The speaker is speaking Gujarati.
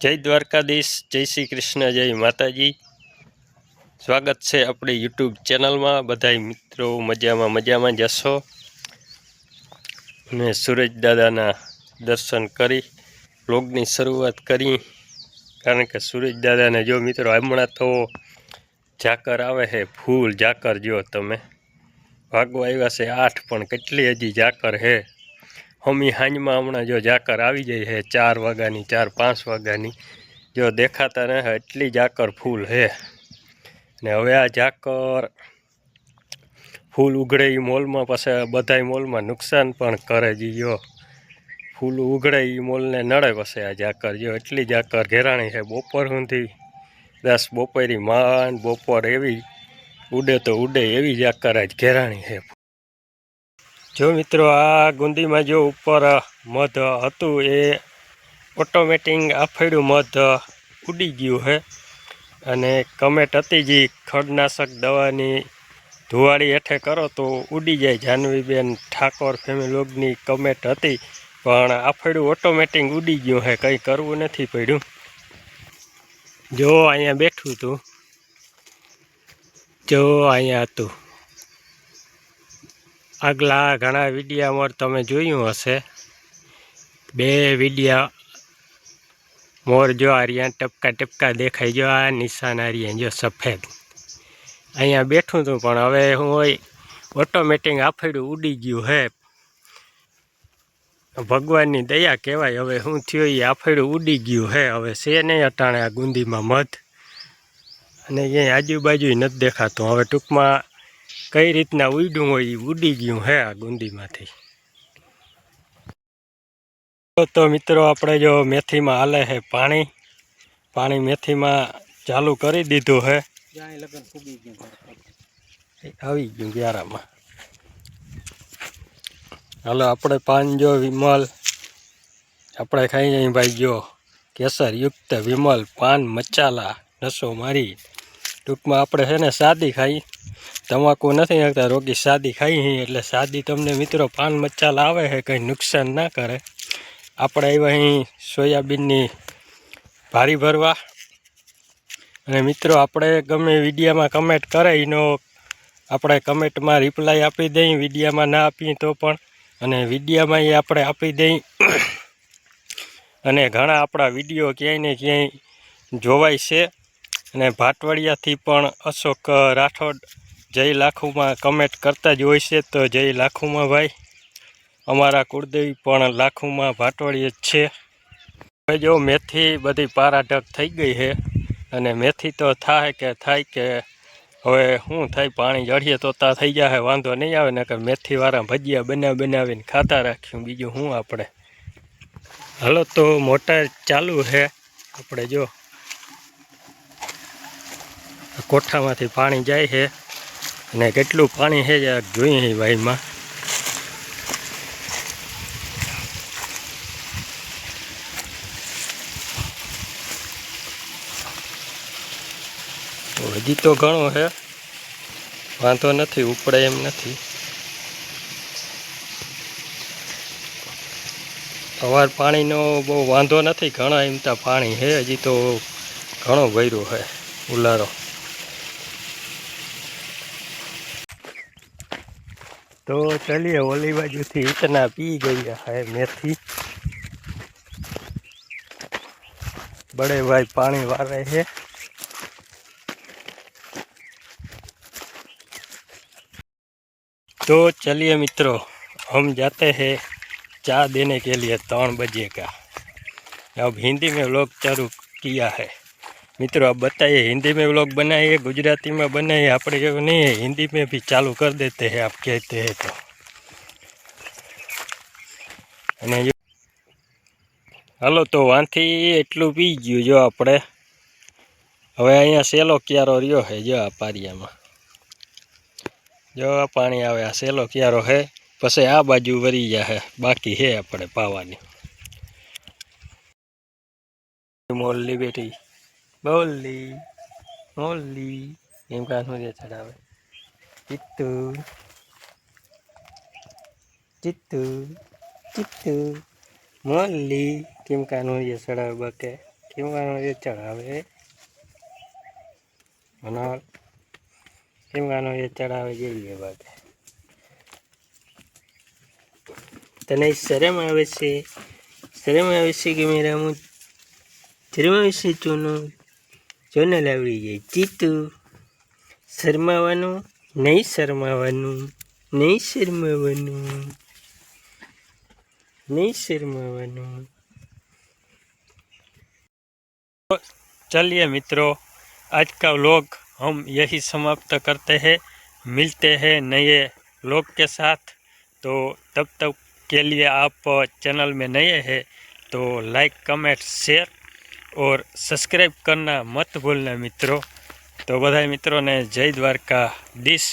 જય દ્વારકાધીશ, જય શ્રી કૃષ્ણ, જય માતાજી. સ્વાગત છે આપણી યુટ્યુબ ચેનલમાં. બધાય મિત્રો મજામાં મજામાં જશો અને સૂરજ દાદાના દર્શન કરી બ્લોગની શરૂઆત કરી. કારણ કે સૂરજ દાદાને જો મિત્રો હમણાં તો ઝાકર આવે છે, ફૂલ ઝાકર જો તમે. ભાગવા આવ્યા છે આઠ, પણ કેટલી હજી ઝાકર છે? હમી હાંજમાં હમણાં જો ઝાકર આવી જાય છે, ચાર વાગ્યાની, ચાર, પાંચ વાગ્યાની, જો દેખાતા રહે એટલી ઝાકર ફૂલ છે. ને હવે આ ઝાકર ફૂલ ઉઘડે એ મોલમાં, પછી બધાય મોલમાં નુકસાન પણ કરે જી, જો. ફૂલ ઉઘડે એ મોલને નડે પછી આ ઝાકર જો એટલી ઝાકર ઘેરાણી છે બપોર સુધી દસ બપોરી માંડ, બપોર એવી ઉડે તો ઉડે એવી ઝાકર જ ઘેરાણી છે. જો મિત્રો, આ ગુંદીમાં જો ઉપર મધ હતું, એ ઓટોમેટિક આફેડું મધ ઉડી ગયું છે અને કમેટ હતી જે ખડનાશક દવાની ધુવાળી હેઠે કરો તો ઉડી જાય. જાનવીબેન ઠાકોર ફેમિલોગની કમેટ હતી, પણ આફેડું ઓટોમેટિક ઉડી ગયું છે કંઈ કરવું નથી પડ્યું. જો અહીંયા બેઠું હતું જો અહીંયા હતું આગલા ઘણા વિડીયામાં તમે જોયું હશે. બે વિડીયા મોર જો આર્યા ટપકા ટપકા દેખાઈ ગયો, આ નિશાન આર્યા જો સફેદ. અહીંયા બેઠું હતું પણ હવે હું ઓટોમેટિક આફેડું ઉડી ગયું હે. ભગવાનની દયા કહેવાય, હવે શું થયું એ આફેડું ઉડી ગયું હે. હવે છે નહીં અટાણે આ ગુંદીમાં મધ. અને અહીંયા આજુબાજુ નથી દેખાતું. હવે ટૂંકમાં કઈ રીતના ઉડ્યું હોય એ ઉડી ગયું હે આ ગુંદીમાંથી તો મિત્રો આપણે જો મેથીમાં હાલે છે પાણી પાણી મેથીમાં ચાલુ કરી દીધું છે. ગયું આવી ગયું ગ્યારામાં. હાલો આપણે પાન જો વિમલ આપણે ખાઈ જઈએ ભાઈ જો કેસર યુક્ત વિમલ પાન મચાલા નસો મારી. ટૂંકમાં આપણે છે ને સાદી ખાઈ. તમાકુ નથી નાખતા રોગી સાદી ખાઈ હી એટલે સાદી તમને મિત્રો પાન મચ્છા આવે છે કંઈ નુકસાન ના કરે. આપણે આવ્યા અહીં સોયાબીનની ભારી ભરવા. અને મિત્રો, આપણે ગમે વિડીયામાં કમેન્ટ કરે એનો આપણે કમેન્ટમાં રિપ્લાય આપી દઈ વિડીયામાં ના આપીએ તો પણ. અને વિડીયામાં એ આપણે આપી દઈ અને ઘણા આપણા વીડિયો ક્યાંય ને ક્યાંય જોવાય છે. અને ભાટવડિયાથી પણ અશોક રાઠોડ જય લાખુમાં કમેન્ટ કરતા જ હોય છે. તો જય લાખુમાં ભાઈ. અમારા કુળદેવી પણ લાખુમાં ભાટવડીએ જ છે. હવે જો મેથી બધી પારાઢક થઈ ગઈ છે અને મેથી તો થાય કે થાય કે હવે શું થાય પાણી જળીએ તો તા થઈ જાય, વાંધો નહીં આવે ને કે મેથીવાળા ભજીયા બનાવી બનાવીને ખાતા રાખ્યું બીજું શું આપણે? હાલો તો મોટર ચાલુ છે. આપણે જો કોઠામાંથી પાણી જાય છે અને કેટલું પાણી છે જરાક જોઈએ ભાઈમાં હજી તો ઘણો છે. વાંધો નથી, ઉપડે એમ નથી. સવાર પાણીનો બહુ વાંધો નથી, ઘણા એમ તો પાણી છે, હજી તો ઘણો ભર્યો છે ઉલારો. तो चलिए ओली बाजू थी इतना पी गई है मेथी बड़े भाई पानी वार रहे हैं तो चलिए मित्रों हम जाते हैं चाय देने के लिए तौन बजे का अब हिंदी में लोग चालू किया है मित्रों अब बताइए हिंदी में व्लॉग बनाइए गुजराती में बनाइए આપણે એવું नहीं है हिंदी में भी चालू कर देते हैं आप कहते हैं तो અને જો હાલો તો વાંથી એટલું પી ગયું જો આપણે હવે અહીંયા સેલો ક્યારો રહ્યો છે જો આ પારિયામાં જો આ પાણી આવે આ સેલો ક્યારો છે પછી આ બાજુ વરી જાય બાકી છે આપણે પાવાની મોલ્લી બેઠી બોલી બોલી. એમ કાં જે ચડાવે. ચિત્તુ ચિત્તુ ચિત્તુ. મોલી કેમ કાનું જે ચડાવે બકે? કેમવાનો જે ચડાવે? મનોહર કેમવાનો જે ચડાવે જોઈએ બકે? તને શરમ આવે છે? શરમ આવે છે કે મેરા હું શરમ આવે છે ચોનો? જોને લાવડી જાય शर्मा શરમાવાનું, નહીં શરમાવાનું નહીં શરમાવાનું નહીં શરમાવાનું. चलिए मित्रों आज का व्लॉग हम यही समाप्त करते हैं मिलते हैं नए व्लॉग के साथ तो तब तक के लिए आप चैनल में नए हैं तो लाइक कमेंट शेयर ઓર સબસ્ક્રાઈબ કરના મત ભૂલને મિત્રો. તો બધા મિત્રોને જય દ્વારકા દીશ